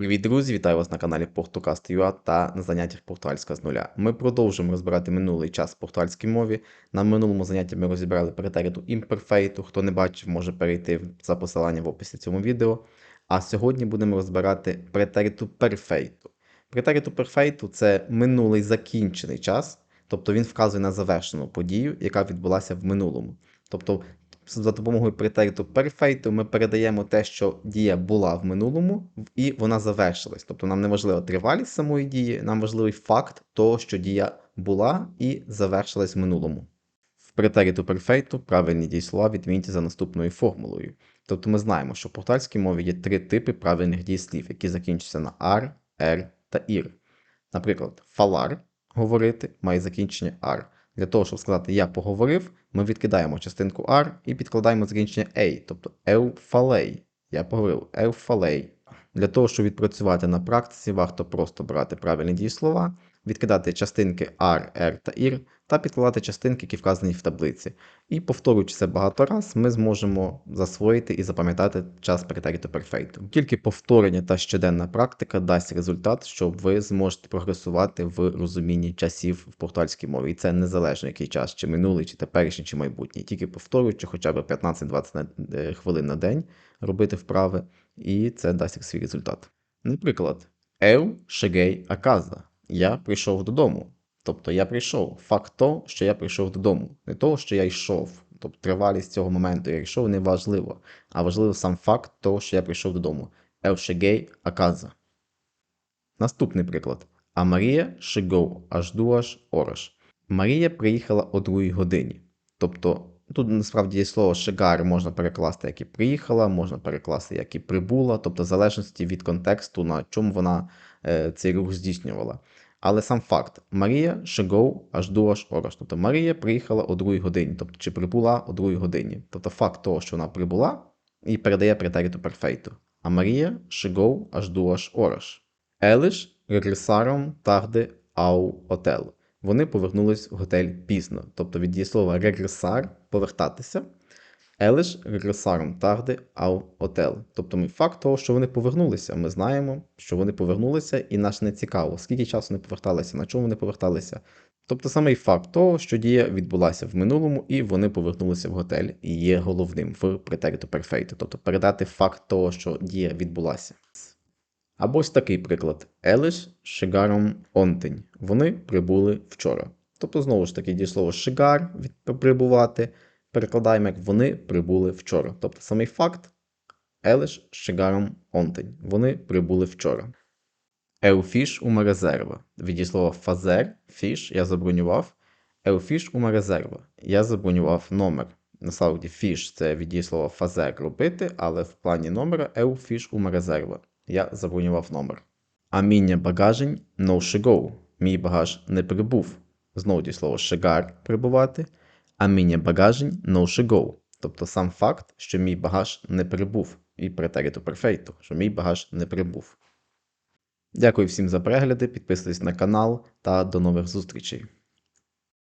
Привіт, друзі! Вітаю вас на каналі Portucast.ua та на заняттях португальська з нуля. Ми продовжуємо розбирати минулий час в португальській мові. На минулому занятті ми розібрали претериту імперфейту. Хто не бачив, може перейти за посиланням в описі цьому відео. А сьогодні будемо розбирати претериту перфейту. Претериту перфейту це минулий закінчений час, тобто він вказує на завершену подію, яка відбулася в минулому. Тобто за допомогою претериту перфейту ми передаємо те, що дія була в минулому, і вона завершилась. Тобто нам не важлива тривалість самої дії, нам важливий факт того, що дія була і завершилась в минулому. В претериту перфейту правильні дієслова відміньте за наступною формулою. Тобто ми знаємо, що в португальській мові є три типи правильних дієслів, які закінчуються на ар, ер та ір. Наприклад, фалар говорити має закінчення ар. Для того, щоб сказати я поговорив, ми відкидаємо частинку R і підкладаємо закінчення A, тобто евфалей. Я поговорив евфалей. Для того, щоб відпрацювати на практиці, варто просто брати правильні дієслова, відкидати частинки R, R та IR та підкладати частинки, які вказані в таблиці. І повторюючи це багато раз, ми зможемо засвоїти і запам'ятати час претеріту перфейту. Тільки повторення та щоденна практика дасть результат, що ви зможете прогресувати в розумінні часів в португальській мові. І це незалежно який час, чи минулий, чи теперішній, чи майбутній. Тільки повторюючи хоча б 15-20 е, хвилин на день робити вправи, і це дасть свій результат. Наприклad, eu cheguei a casa. Я прийшов додому. Тобто я прийшов. Факт того, що я прийшов додому. Не того, що я йшов. Тобто тривалість цього моменту я йшов не важливо, а важливо сам факт того, що я прийшов додому. Eu cheguei a. Наступний приклад. А Марія chegou às duas. Марія приїхала о другій годині. Тобто, тут насправді є слово chegar можна перекласти, як і приїхала, можна перекласти, як і прибула, тобто в залежності від контексту, на чому вона е, цей рух здійснювала. Але сам факт: Марія chegou аж duas horas. Тобто Марія приїхала о другій годині, тобто чи прибула о другій годині. Тобто факт того, що вона прибула, і передає претериту перфейту. А Марія chegou аж duas horas. Eles regressaram tarde ao hotel. Вони повернулись в готель пізно. Тобто від дієслова регресар повертатися. Елиш регресаром тарди ау отел. Тобто ми факт того, що вони повернулися. Ми знаємо, що вони повернулися, і нас не цікаво, скільки часу вони поверталися, на чому вони поверталися. Тобто самий факт того, що дія відбулася в минулому, і вони повернулися в готель, і є головним в претериту перфейту. Тобто передати факт того, що дія відбулася. Або ось такий приклад: Елиш шигаром онтень. Вони прибули вчора. Тобто, знову ж таки, дієслово шигар від прибувати перекладаємо, як вони прибули вчора. Тобто самий факт Елиш Шигаром Онтень. Вони прибули вчора. Еуфіш у резерва. Від слова фазер, фіш я забронював. Еуфіш у резерва. Я забронював номер. Насправді фіш це від слова фазер робити, але в плані номера еуфіш у резерва. Я забронював номер. А міння багажень no shigo. Мій багаж не прибув. Знову дієслово шигар прибувати а міні багажень no shigo. Тобто сам факт, що мій багаж не прибув, і претериту перфейту, що мій багаж не прибув. Дякую всім за перегляди, підписуйтесь на канал та до нових зустрічей.